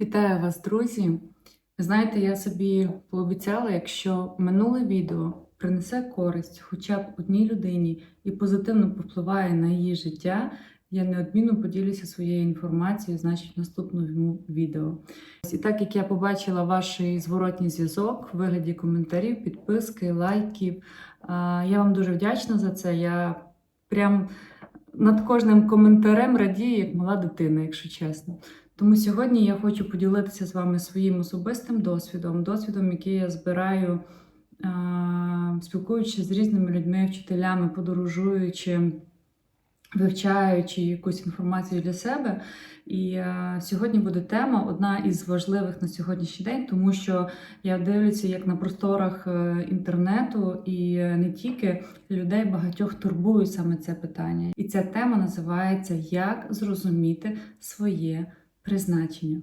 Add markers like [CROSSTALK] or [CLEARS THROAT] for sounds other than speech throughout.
Вітаю вас, друзі! Знаєте, я собі пообіцяла, якщо минуле відео принесе користь хоча б одній людині і позитивно повпливає на її життя, я неодмінно поділюся своєю інформацією, значить, в наступному відео. І так як я побачила ваш зворотній зв'язок в вигляді коментарів, підписки, лайків, я вам дуже вдячна за це. Я прям над кожним коментарем радію, як мала дитина, якщо чесно. Тому сьогодні я хочу поділитися з вами своїм особистим досвідом, досвідом, який я збираю, а, спілкуючись з різними людьми, вчителями, подорожуючи, вивчаючи якусь інформацію для себе. І сьогодні буде тема одна із важливих на сьогоднішній день, тому що я дивлюся, як на просторах е, інтернету і е, не тільки людей багатьох турбує саме це питання. І ця тема називається Як зрозуміти своє призначення.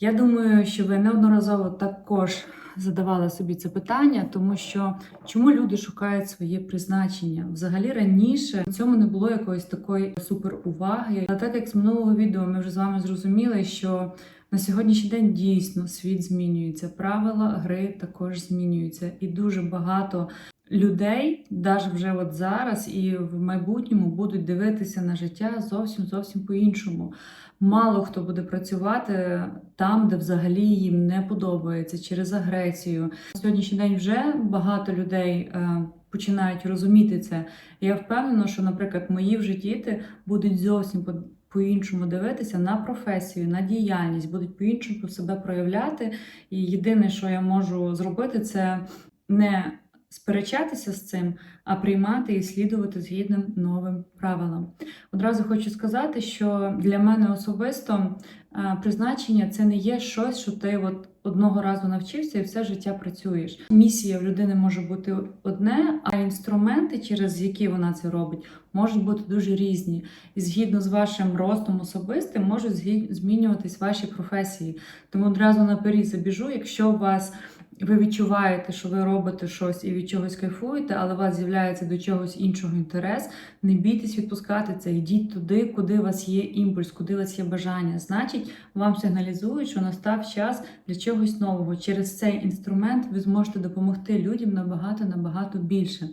Я думаю, що ви неодноразово також задавали собі це питання, тому що чому люди шукають своє призначення? Взагалі раніше в цьому не було якоїсь такої суперуваги. А так як з минулого відео ми вже з вами зрозуміли, що на сьогоднішній день дійсно світ змінюється, правила гри також змінюються, і дуже багато людей, навіть вже от зараз і в майбутньому будуть дивитися на життя зовсім зовсім по-іншому. Мало хто буде працювати там, де взагалі їм не подобається через агресію. На сьогоднішній день вже багато людей е, починають розуміти це. Я впевнена, що, наприклад, мої вже діти будуть зовсім по-іншому дивитися на професію, на діяльність, будуть по-іншому себе проявляти. І єдине, що я можу зробити, це не сперечатися з цим, а приймати і слідувати згідним новим правилам. Одразу хочу сказати, що для мене особисто е, призначення це не є щось, що ти от одного разу навчився і все життя працюєш. Місія в людини може бути одне, а інструменти, через які вона це робить, можуть бути дуже різні. І згідно з вашим ростом особистим, можуть змінюватись ваші професії. Тому одразу наперед забіжу, якщо у вас ви відчуваєте, що ви робите щось і від чогось кайфуєте, але у вас з'являється до чогось іншого інтерес. Не бійтесь відпускати це, йдіть туди, куди у вас є імпульс, куди у вас є бажання. Значить, вам сигналізують, що настав час для чогось нового. Через цей інструмент ви зможете допомогти людям набагато набагато більше.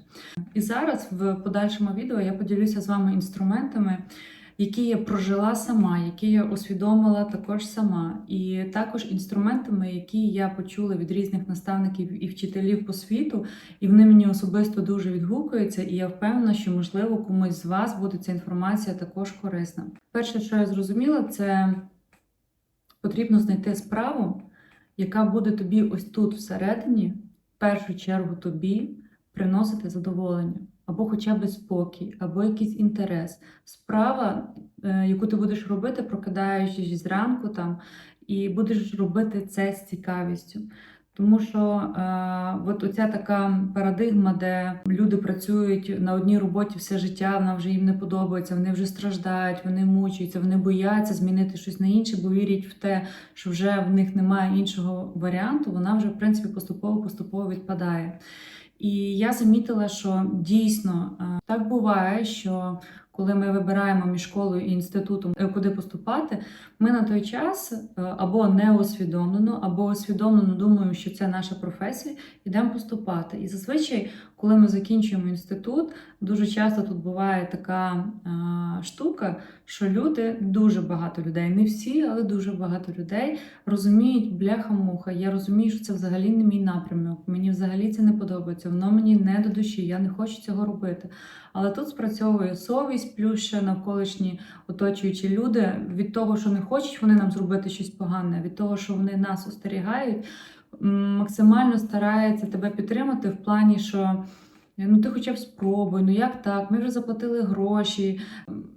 І зараз в подальшому відео я поділюся з вами інструментами. Які я прожила сама, які я усвідомила також сама, і також інструментами, які я почула від різних наставників і вчителів по світу, і вони мені особисто дуже відгукуються, і я впевнена, що можливо комусь з вас буде ця інформація також корисна. Перше, що я зрозуміла, це потрібно знайти справу, яка буде тобі ось тут всередині, в першу чергу тобі приносити задоволення, або хоча б спокій, або якийсь інтерес. Справа, е, яку ти будеш робити, прокидаючись зранку там, і будеш робити це з цікавістю. Тому що е, от оця така парадигма, де люди працюють на одній роботі все життя, вона вже їм не подобається, вони вже страждають, вони мучаються, вони бояться змінити щось на інше, бо вірять в те, що вже в них немає іншого варіанту, вона вже в принципі поступово-поступово відпадає. І я замітила, що дійсно е, так буває, що коли ми вибираємо між школою і інститутом, е, куди поступати, ми на той час е, або не усвідомлено, або усвідомлено думаємо, що це наша професія, йдемо поступати. І зазвичай, коли ми закінчуємо інститут, дуже часто тут буває така е, штука, що люди, дуже багато людей, не всі, але дуже багато людей розуміють бляха-муха. Я розумію, що це взагалі не мій напрямок. Мені взагалі це не подобається. Воно мені не до душі, я не хочу цього робити. Але тут спрацьовує совість, плюс ще навколишні оточуючі люди від того, що не хочуть вони нам зробити щось погане, від того, що вони нас остерігають, максимально стараються тебе підтримати в плані, що. Ну, ти хоча б спробуй, ну як так? Ми вже заплатили гроші.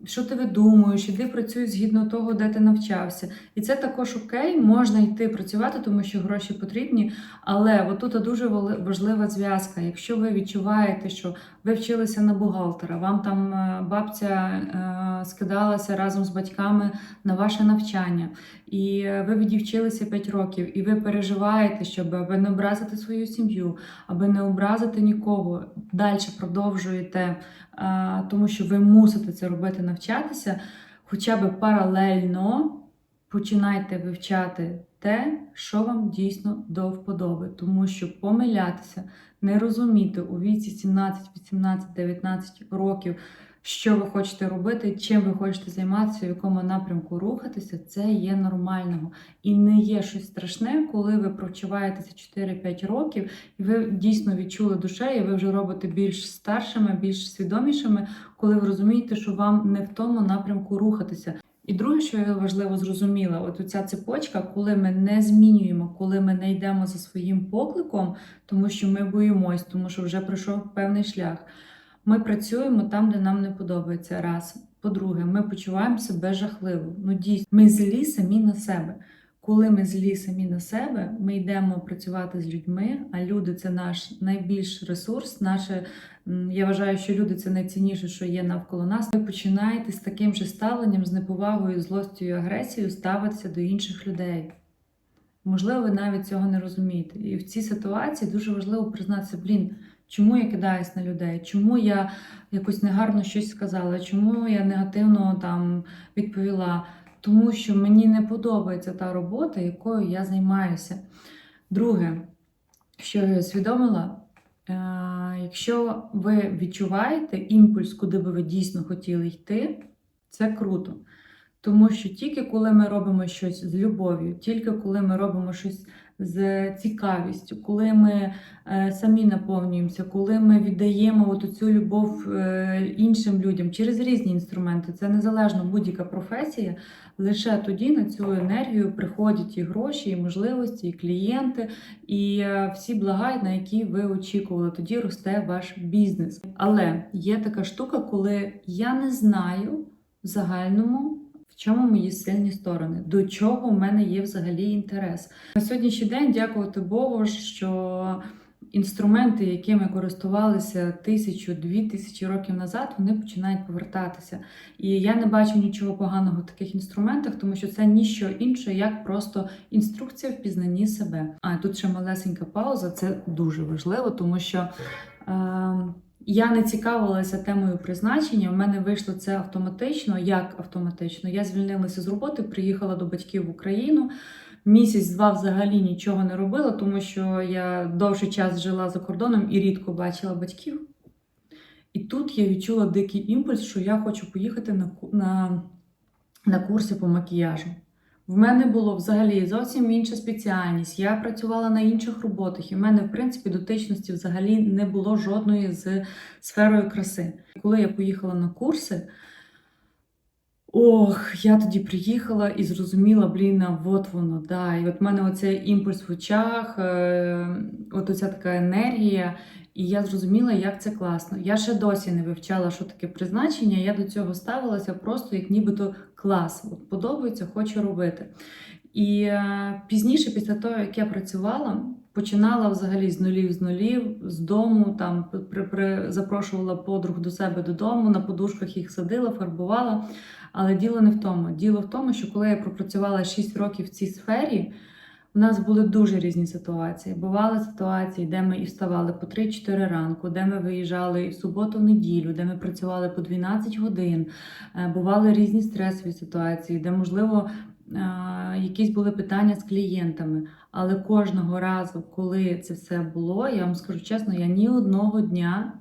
Що ти видумуєш? Іди працюй згідно того, де ти навчався. І це також окей, можна йти працювати, тому що гроші потрібні. Але отут дуже важлива зв'язка. Якщо ви відчуваєте, що ви вчилися на бухгалтера, вам там е, бабця е, скидалася разом з батьками на ваше навчання, і е, ви відівчилися 5 років, і ви переживаєте, щоб аби не образити свою сім'ю, аби не образити нікого, далі продовжуєте, тому що ви мусите це робити, навчатися, хоча б паралельно починайте вивчати те, що вам дійсно до вподоби, тому що помилятися, не розуміти у віці 17, 18, 19 років, що ви хочете робити, чим ви хочете займатися, в якому напрямку рухатися, це є нормального. І не є щось страшне, коли ви провчуваєтеся 4-5 років, і ви дійсно відчули душею, і ви вже робите більш старшими, більш свідомішими, коли ви розумієте, що вам не в тому напрямку рухатися. І друге, що я важливо зрозуміла, от оця цепочка, коли ми не змінюємо, коли ми не йдемо за своїм покликом, тому що ми боїмось, тому що вже пройшов певний шлях. Ми працюємо там, де нам не подобається. Раз. По-друге, ми почуваємо себе жахливо. Ну дійсно, ми злі самі на себе. Коли ми злі самі на себе, ми йдемо працювати з людьми, а люди це наш найбільший ресурс. Наше я вважаю, що люди це найцінніше, що є навколо нас. Ви починаєте з таким же ставленням, з неповагою, злостю і агресією ставитися до інших людей. Можливо, ви навіть цього не розумієте. І в цій ситуації дуже важливо признатися, блін, чому я кидаюсь на людей, чому я якось негарно щось сказала, чому я негативно там відповіла. Тому що мені не подобається та робота, якою я займаюся. Друге, що я усвідомила, е, якщо ви відчуваєте імпульс, куди би ви дійсно хотіли йти, це круто. Тому що тільки коли ми робимо щось з любов'ю, тільки коли ми робимо щось з цікавістю, коли ми е, самі наповнюємося, коли ми віддаємо от цю любов е, іншим людям через різні інструменти, це незалежно будь-яка професія, лише тоді на цю енергію приходять і гроші, і можливості, і клієнти, і е, всі блага, на які ви очікували. Тоді росте ваш бізнес. Але є така штука, коли я не знаю в загальному. Чому мої сильні сторони? До чого в мене є взагалі інтерес? На сьогоднішній день, дякувати Богу, що інструменти, якими користувалися тисячу-дві тисячі років назад, вони починають повертатися. І я не бачу нічого поганого в таких інструментах, тому що це ніщо інше, як просто інструкція в пізнанні себе. А тут ще малесенька пауза, це дуже важливо, тому що. Е- я не цікавилася темою призначення. У мене вийшло це автоматично. Як автоматично? Я звільнилася з роботи, приїхала до батьків в Україну. Місяць-два взагалі нічого не робила, тому що я довший час жила за кордоном і рідко бачила батьків. І тут я відчула дикий імпульс, що я хочу поїхати на, на, на курси по макіяжу. В мене було взагалі зовсім інша спеціальність. Я працювала на інших роботах, і в мене, в принципі, дотичності взагалі не було жодної з сферою краси. Коли я поїхала на курси, ох, я тоді приїхала і зрозуміла, блін, от воно, да. І от в мене оцей імпульс в очах, е, от оця така енергія. І я зрозуміла, як це класно. Я ще досі не вивчала, що таке призначення. Я до цього ставилася просто як нібито клас. От подобається, хочу робити. І е, пізніше, після того, як я працювала, починала взагалі з нулів з нулів, з дому, там при, при, запрошувала подруг до себе додому, на подушках їх садила, фарбувала. Але діло не в тому. Діло в тому, що коли я пропрацювала 6 років в цій сфері, у нас були дуже різні ситуації. Бували ситуації, де ми і вставали по 3-4 ранку, де ми виїжджали в суботу, в неділю, де ми працювали по 12 годин. Е, Бували різні стресові ситуації, де, можливо, е, якісь були питання з клієнтами. Але кожного разу, коли це все було, я вам скажу чесно, я ні одного дня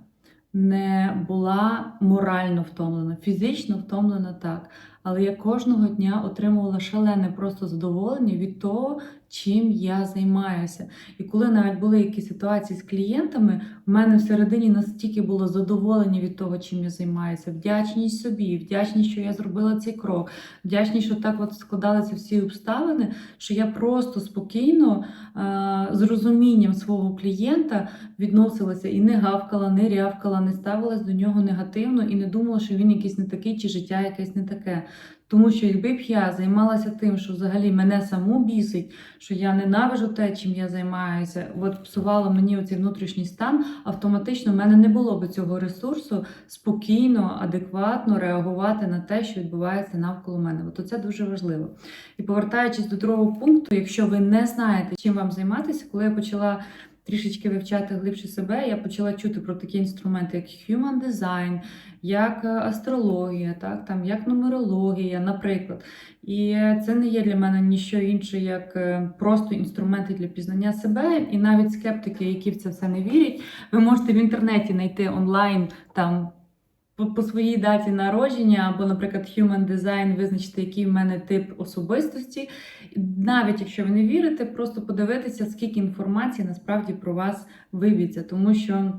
не була морально втомлена, фізично втомлена так. Але я кожного дня отримувала шалене просто задоволення від того, чим я займаюся. І коли навіть були якісь ситуації з клієнтами, в мене всередині настільки було задоволення від того, чим я займаюся, вдячність собі, вдячність, що я зробила цей крок, вдячність, що так от складалися всі обставини, що я просто спокійно е- з розумінням свого клієнта відносилася і не гавкала, не рявкала, не ставилась до нього негативно і не думала, що він якийсь не такий, чи життя якесь не таке. Тому що якби б я займалася тим, що взагалі мене саму бісить, що я ненавижу те, чим я займаюся, от псувало мені оцей внутрішній стан, автоматично в мене не було б цього ресурсу спокійно, адекватно реагувати на те, що відбувається навколо мене. От це дуже важливо. І повертаючись до другого пункту, якщо ви не знаєте, чим вам займатися, коли я почала трішечки вивчати глибше себе, я почала чути про такі інструменти, як Human Design, як е, астрологія, так, там, як нумерологія, наприклад. І це не є для мене ніщо інше, як е, просто інструменти для пізнання себе. І навіть скептики, які в це все не вірять, ви можете в інтернеті знайти онлайн там. По, своїй даті народження, або, наприклад, Human Design, визначити, який в мене тип особистості. Навіть якщо ви не вірите, просто подивитися, скільки інформації насправді про вас вивіться, тому що.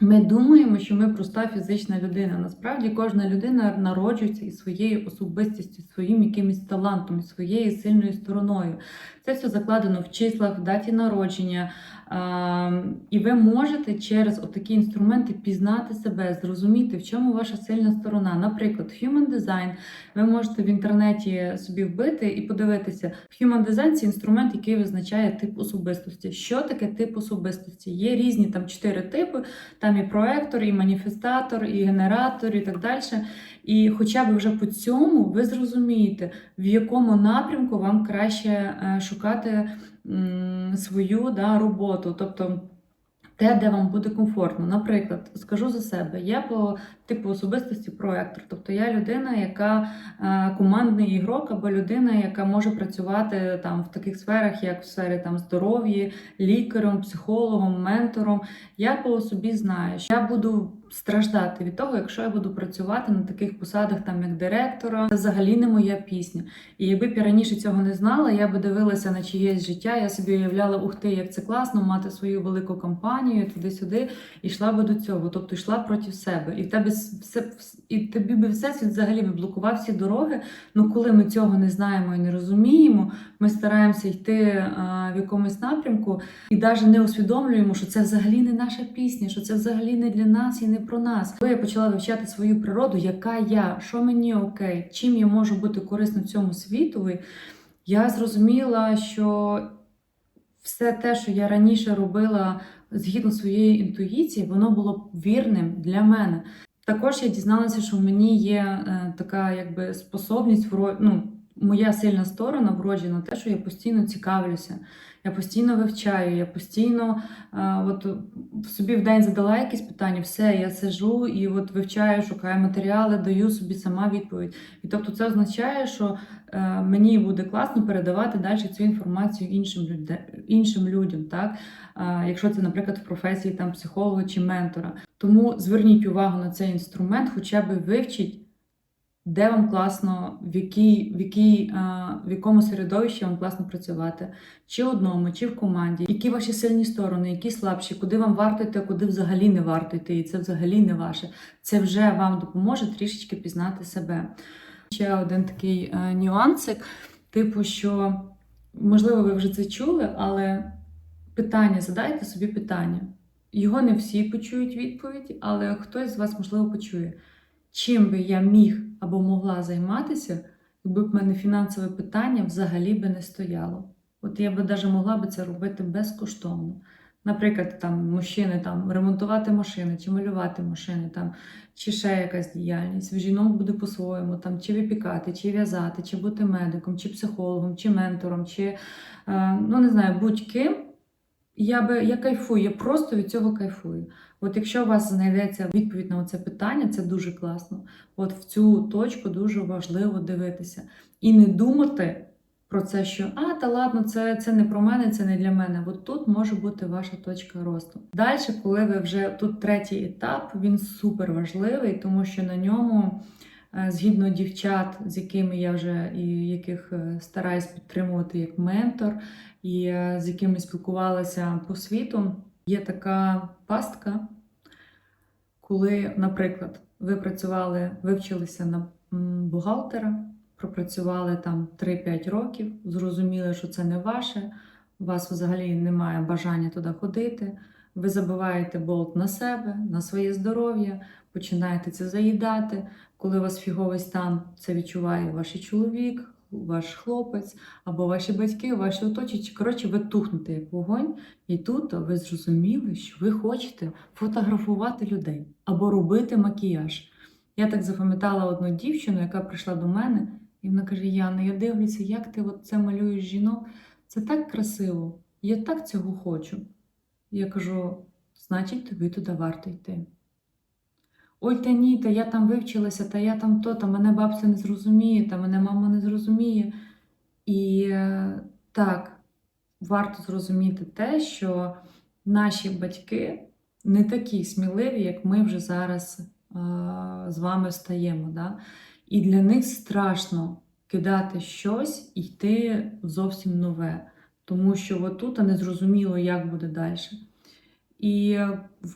Ми думаємо, що ми проста фізична людина. Насправді кожна людина народжується із своєю особистістю, своїм якимось талантом, своєю сильною стороною. Це все закладено в числах, в даті народження. А, І ви можете через отакі інструменти пізнати себе, зрозуміти, в чому ваша сильна сторона. Наприклад, Human Design. Ви можете в інтернеті собі вбити і подивитися. Human Design – це інструмент, який визначає тип особистості. Що таке тип особистості? Є різні там чотири типи. Там і проектор, і маніфестатор, і генератор, і так далі. І хоча б вже по цьому ви зрозумієте, в якому напрямку вам краще е, шукати свою да, роботу. Тобто те, де вам буде комфортно. Наприклад, скажу за себе, я по типу особистості проектор. Тобто я людина, яка е, командний ігрок, або людина, яка може працювати там в таких сферах, як в сфері там здоров'я, лікарем, психологом, ментором. Я по собі знаю, що я буду страждати від того, якщо я буду працювати на таких посадах, там як директора, це взагалі не моя пісня. І якби б я раніше цього не знала, я би дивилася на чиєсь життя. Я собі уявляла, ух ти, як це класно, мати свою велику компанію туди-сюди, і йшла би до цього. Тобто йшла проти себе. І в тебе все і тобі би всесвіт взагалі би блокував всі дороги. Ну коли ми цього не знаємо і не розуміємо, ми стараємося йти а, в якомусь напрямку і навіть не усвідомлюємо, що це взагалі не наша пісня, що це взагалі не для нас і не про нас. Коли я почала вивчати свою природу, яка я, що мені окей, чим я можу бути корисна цьому світові, я зрозуміла, що все те, що я раніше робила згідно своєї інтуїції, воно було вірним для мене. Також я дізналася, що в мені є е, така якби способність ну, моя сильна сторона вроджена, те, що я постійно цікавлюся, я постійно вивчаю, я постійно е, от, собі в день задала якісь питання, все, я сижу і от вивчаю, шукаю матеріали, даю собі сама відповідь. І тобто це означає, що е, мені буде класно передавати далі цю інформацію іншим, люде, іншим людям, так? Е, якщо це, наприклад, в професії там, психолога чи ментора. Тому зверніть увагу на цей інструмент, хоча б вивчіть. Де вам класно, в якій, в, якій, а, в якому середовищі вам класно працювати, чи одному, чи в команді, які ваші сильні сторони, які слабші, куди вам варто йти, а куди взагалі не варто йти, і це взагалі не ваше. Це вже вам допоможе трішечки пізнати себе. Ще один такий е, нюансик, типу, що можливо, ви вже це чули, але питання задайте собі питання. Його не всі почують відповідь, але хтось з вас, можливо, почує. Чим би я міг або могла займатися, якби в мене фінансове питання взагалі би не стояло. От я би навіть могла би це робити безкоштовно. Наприклад, там мужчини там ремонтувати машини, чи малювати машини, там, чи ще якась діяльність. В жінок буде по-своєму, там, чи випікати, чи в'язати, чи бути медиком, чи психологом, чи ментором, чи е, ну не знаю, будь-ким. Я би я кайфую, я просто від цього кайфую. От якщо у вас знайдеться відповідь на це питання, це дуже класно. От в цю точку дуже важливо дивитися і не думати про це, що а, та ладно, це, це не про мене, це не для мене. От тут може бути ваша точка росту. Далі, коли ви вже тут третій етап, він супер важливий, тому що на ньому. е, Згідно дівчат, з якими я вже і яких е, стараюсь підтримувати як ментор, і е, з якими спілкувалася по світу, є така пастка, коли, наприклад, ви працювали, вивчилися на бухгалтера, пропрацювали там 3-5 років, зрозуміли, що це не ваше, у вас взагалі немає бажання туди ходити. Ви забиваєте болт на себе, на своє здоров'я, починаєте це заїдати. Коли у вас фіговий стан, це відчуває ваш чоловік, ваш хлопець або ваші батьки, ваші оточуючі. Коротше, ви тухнете як вогонь, і тут ви зрозуміли, що ви хочете фотографувати людей або робити макіяж. Я так запам'ятала одну дівчину, яка прийшла до мене, і вона каже: Яна, я дивлюся, як ти от це малюєш жінок. Це так красиво, я так цього хочу. Я кажу: значить, тобі туди варто йти. Ой, та ні, та я там вивчилася, та я там то, та мене бабця не зрозуміє, та мене мама не зрозуміє. І е, так, варто зрозуміти те, що наші батьки не такі сміливі, як ми вже зараз е, з вами стаємо. Да? І для них страшно кидати щось і йти зовсім нове, тому що отут не зрозуміло, як буде далі. І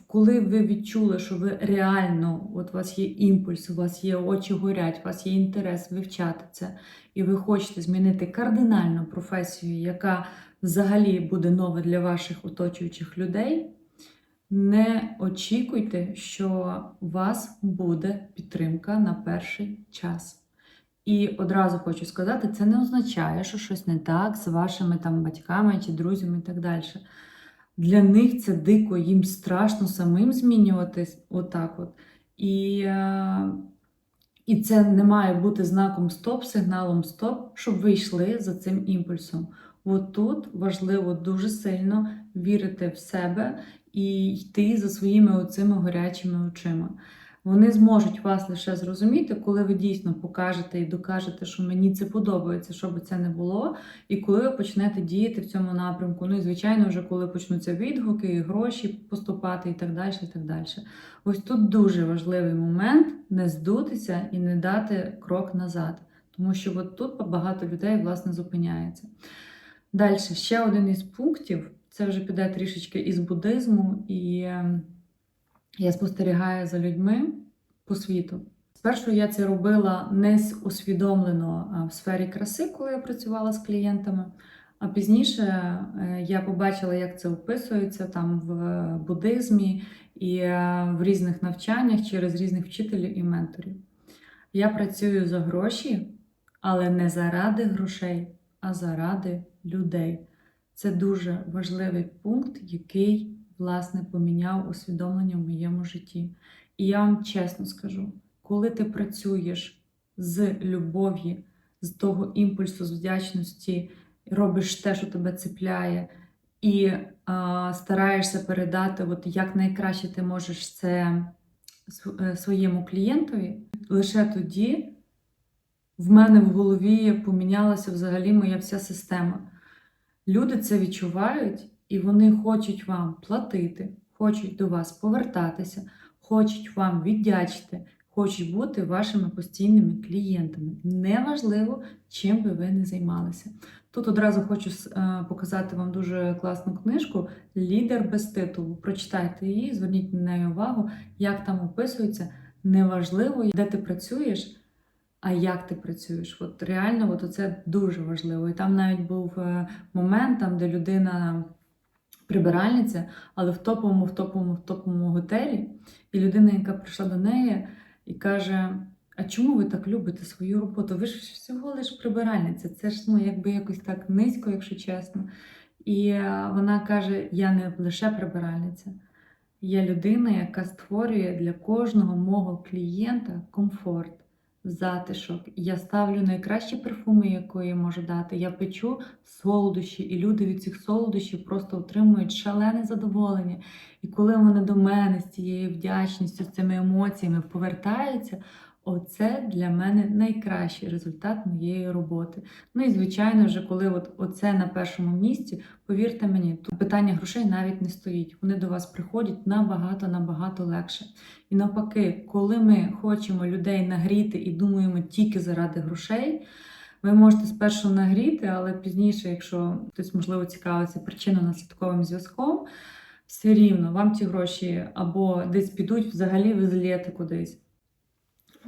коли ви відчули, що ви реально, от у вас є імпульс, у вас є очі горять, у вас є інтерес вивчати це, і ви хочете змінити кардинальну професію, яка взагалі буде нова для ваших оточуючих людей, не очікуйте, що у вас буде підтримка на перший час. І одразу хочу сказати, це не означає, що щось не так з вашими там батьками чи друзями і так далі. Для них це дико, їм страшно самим змінюватись отак. От. І, е, і це не має бути знаком стоп, сигналом стоп, щоб ви йшли за цим імпульсом. От тут важливо дуже сильно вірити в себе і йти за своїми оцими горячими очима. Вони зможуть вас лише зрозуміти, коли ви дійсно покажете і докажете, що мені це подобається, що би це не було, і коли ви почнете діяти в цьому напрямку. Ну і звичайно, вже коли почнуться відгуки, і гроші поступати, і так далі. і так далі. Ось тут дуже важливий момент не здутися і не дати крок назад, тому що от тут багато людей власне зупиняється. Далі, ще один із пунктів це вже піде трішечки із буддизму, і е, я спостерігаю за людьми по світу. Спершу я це робила не усвідомлено в сфері краси, коли я працювала з клієнтами. А пізніше е, я побачила, як це описується там в буддизмі і е, в різних навчаннях через різних вчителів і менторів. Я працюю за гроші, але не заради грошей, а заради людей. Це дуже важливий пункт, який, власне, поміняв усвідомлення в моєму житті. І я вам чесно скажу, коли ти працюєш з любов'ю, з того імпульсу, з вдячності, робиш те, що тебе цепляє, і а, стараєшся передати, от як найкраще ти можеш це е, своєму клієнтові, лише тоді в мене в голові помінялася взагалі моя вся система. Люди це відчувають, і вони хочуть вам платити, хочуть до вас повертатися, хочуть вам віддячити, хочуть бути вашими постійними клієнтами. Неважливо, чим би ви не займалися. Тут одразу хочу е, показати вам дуже класну книжку Лідер без титулу. Прочитайте її, зверніть на неї увагу, як там описується. Неважливо, де ти працюєш, а як ти працюєш. От реально, от це дуже важливо. І там навіть був е, момент, там, де людина прибиральниця, але в топовому, в топовому, в топовому готелі. І людина, яка прийшла до неї і каже: А чому ви так любите свою роботу? Ви ж всього лиш прибиральниця. Це ж ну, якби якось так низько, якщо чесно. І е, вона каже: Я не лише прибиральниця. Я людина, яка створює для кожного мого клієнта комфорт, затишок. Я ставлю найкращі парфуми, які я можу дати. Я печу солодощі, і люди від цих солодощів просто отримують шалене задоволення. І коли вони до мене з цією вдячністю, з цими емоціями повертаються, оце для мене найкращий результат моєї роботи. Ну і звичайно, вже коли от оце на першому місці, повірте мені, тут питання грошей навіть не стоїть. Вони до вас приходять набагато набагато легше. І навпаки, коли ми хочемо людей нагріти і думаємо тільки заради грошей. Ви можете спершу нагріти, але пізніше, якщо хтось можливо цікавиться причинно-наслідковим зв'язком, все рівно вам ці гроші або десь підуть, взагалі ви злієте кудись.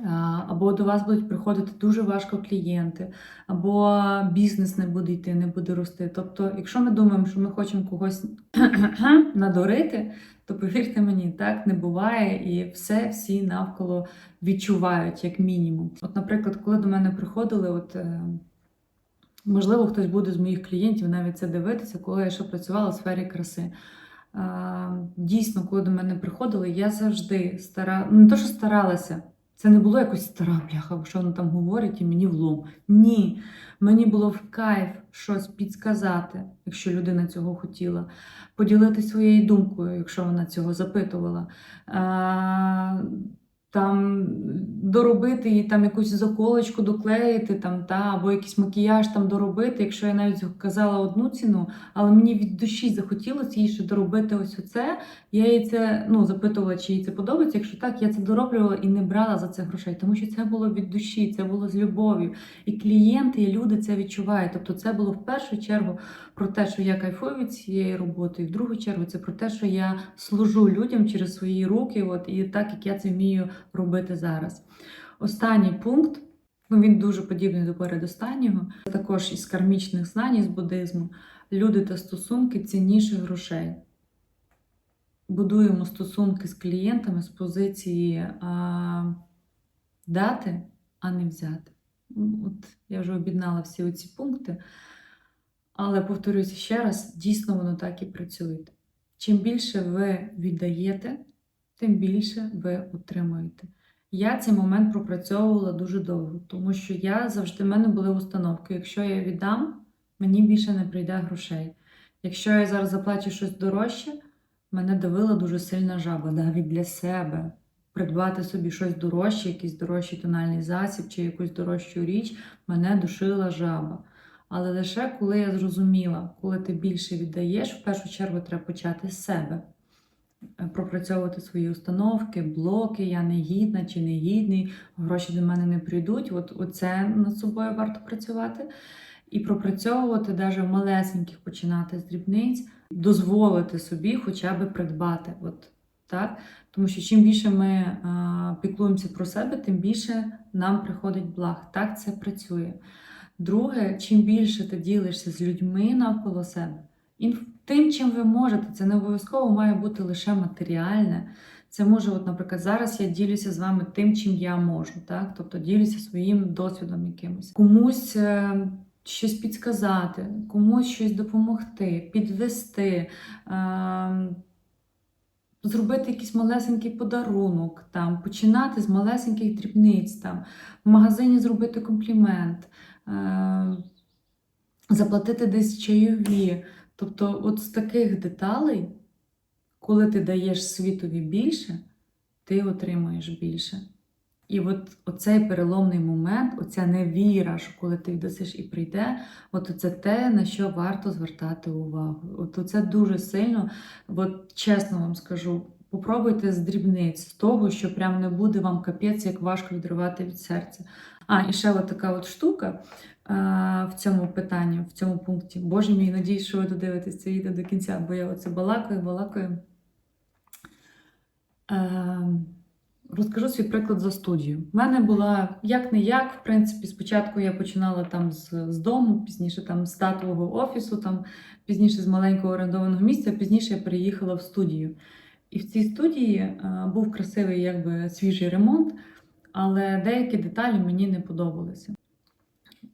А, Або до вас будуть приходити дуже важко клієнти, або бізнес не буде йти, не буде рости. Тобто, якщо ми думаємо, що ми хочемо когось [CLEARS THROAT] надурити, то повірте мені, так не буває, і все всі навколо відчувають, як мінімум. От, наприклад, коли до мене приходили, от е, можливо, хтось буде з моїх клієнтів навіть це дивитися, коли я ще працювала в сфері краси. Дійсно, коли до мене приходили, я завжди стара... ну, не то, що старалася, Це не було якось стара бляха, що вона там говорить, і мені влом. Ні. Мені було в кайф щось підсказати, якщо людина цього хотіла, поділитися своєю думкою, якщо вона цього запитувала. Там доробити їй там якусь заколочку доклеїти, там, та, або якийсь макіяж там доробити, якщо я навіть казала одну ціну, але мені від душі захотілося їй ще доробити ось оце. Я їй це ну, запитувала, чи їй це подобається. Якщо так, я це дороблювала і не брала за це грошей, тому що це було від душі, це було з любов'ю. І клієнти, і люди це відчувають. Тобто, це було в першу чергу про те, що я кайфую від цієї роботи, і в другу чергу це про те, що я служу людям через свої руки, от і так як я це вмію робити зараз. Останній пункт. Ну, він дуже подібний до передостаннього. Також із кармічних знань із буддизму. Люди та стосунки цінніше грошей. Будуємо стосунки з клієнтами з позиції а, дати, а не взяти. Ну, От я вже об'єднала всі оці пункти. Але повторюся ще раз, дійсно воно так і працює. Чим більше ви віддаєте, тим більше ви отримуєте. Я цей момент пропрацьовувала дуже довго, тому що я завжди в мене були установки. Якщо я віддам, мені більше не прийде грошей. Якщо я зараз заплачу щось дорожче, мене давила дуже сильна жаба, навіть для себе. Придбати собі щось дорожче, якийсь дорожчий тональний засіб чи якусь дорожчу річ, мене душила жаба. Але лише коли я зрозуміла, коли ти більше віддаєш, в першу чергу треба почати з себе. Е, Пропрацьовувати свої установки, блоки, я не гідна чи не гідний, гроші до мене не прийдуть. От оце над собою варто працювати. І пропрацьовувати навіть малесеньких починати з дрібниць, дозволити собі хоча б придбати. От, так? Тому що чим більше ми а, піклуємося про себе, тим більше нам приходить благ. Так це працює. Друге, чим більше ти ділишся з людьми навколо себе, тим, чим ви можете, це не обов'язково має бути лише матеріальне. Це може, от, наприклад, зараз я ділюся з вами тим, чим я можу, так? тобто ділюся своїм досвідом якимось. Комусь е, щось підсказати, комусь щось допомогти, підвести. Е, Зробити якийсь малесенький подарунок, там, починати з малесеньких дрібниць, там, в магазині зробити комплімент, е, заплатити десь чайові. Тобто, от з таких деталей, коли ти даєш світові більше, ти отримуєш більше. І от оцей переломний момент, оця невіра, що коли ти віддасиш і прийде, от це те, на що варто звертати увагу. От це дуже сильно, от чесно вам скажу, попробуйте з дрібниць, з того, що прям не буде вам капець, як важко відривати від серця. А, і ще от така от штука а, в цьому питанні, в цьому пункті. Боже мій, надіюсь, що ви додивитесь це відео до кінця, бо я оце балакаю, балакаю. Розкажу свій приклад за студію. У мене була як не як, в принципі, спочатку я починала там з, з дому, пізніше там з татового офісу, там пізніше з маленького орендованого місця, пізніше я переїхала в студію. І в цій студії е, був красивий, якби свіжий ремонт, але деякі деталі мені не подобалися.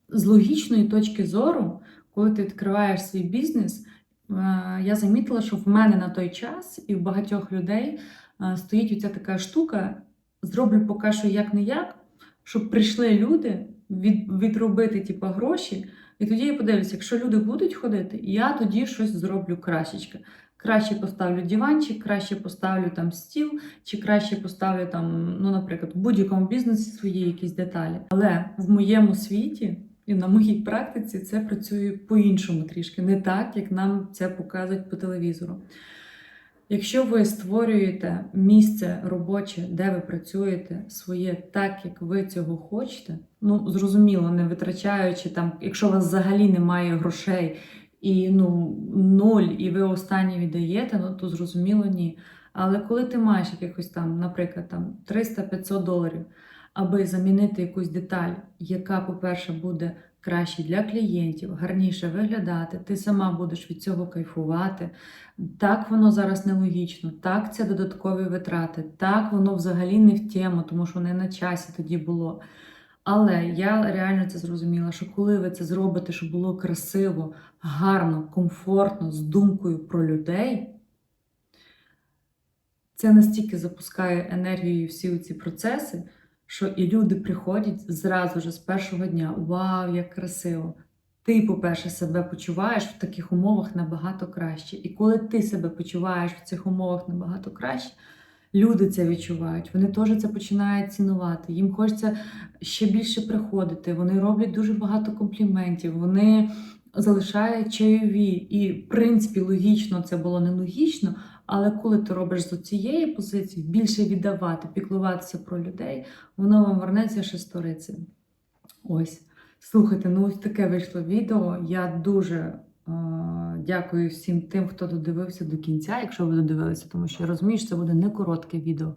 З логічної точки зору, коли ти відкриваєш свій бізнес, е, я замітила, що в мене на той час і в багатьох людей е, стоїть оця така штука. Зроблю поки що як не як, щоб прийшли люди від, відробити типу, гроші. І тоді я подивлюся, якщо люди будуть ходити, я тоді щось зроблю кращечка. Краще поставлю диванчик, краще поставлю там стіл, чи краще поставлю там, ну, наприклад, в будь-якому бізнесі свої якісь деталі. Але в моєму світі і на моїй практиці це працює по-іншому трішки, не так, як нам це показують по телевізору. Якщо ви створюєте місце робоче, де ви працюєте своє так, як ви цього хочете, ну зрозуміло, не витрачаючи там, якщо у вас взагалі немає грошей і ну ноль, і ви останні віддаєте, ну то зрозуміло ні. Але коли ти маєш якихось там, наприклад, там 300-500 доларів, аби замінити якусь деталь, яка, по-перше, буде краще для клієнтів, гарніше виглядати, ти сама будеш від цього кайфувати. Так, воно зараз нелогічно, так, це додаткові витрати, так, воно взагалі не в тему, тому що не на часі тоді було. Але я реально це зрозуміла, що коли ви це зробите, щоб було красиво, гарно, комфортно, з думкою про людей, це настільки запускає енергію і всі ці процеси, що і люди приходять зразу ж з першого дня. Вау, як красиво! Ти, по-перше, себе почуваєш в таких умовах набагато краще. І коли ти себе почуваєш в цих умовах набагато краще, люди це відчувають. Вони теж це починають цінувати. Їм хочеться ще більше приходити. Вони роблять дуже багато компліментів. Вони залишають чайові. І, в принципі, логічно це було нелогічно. Але коли ти робиш з цієї позиції більше віддавати, піклуватися про людей, воно вам вернеться шесторицею. Ось. Слухайте, ну ось таке вийшло відео. Я дуже дякую всім тим, хто додивився до кінця, якщо ви додивилися, тому що я розумію, що це буде не коротке відео.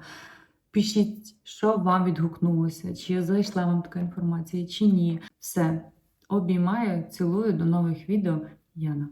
Пишіть, що вам відгукнулося, чи зайшла вам така інформація, чи ні. Все. Обіймаю, цілую, до нових відео. Яна.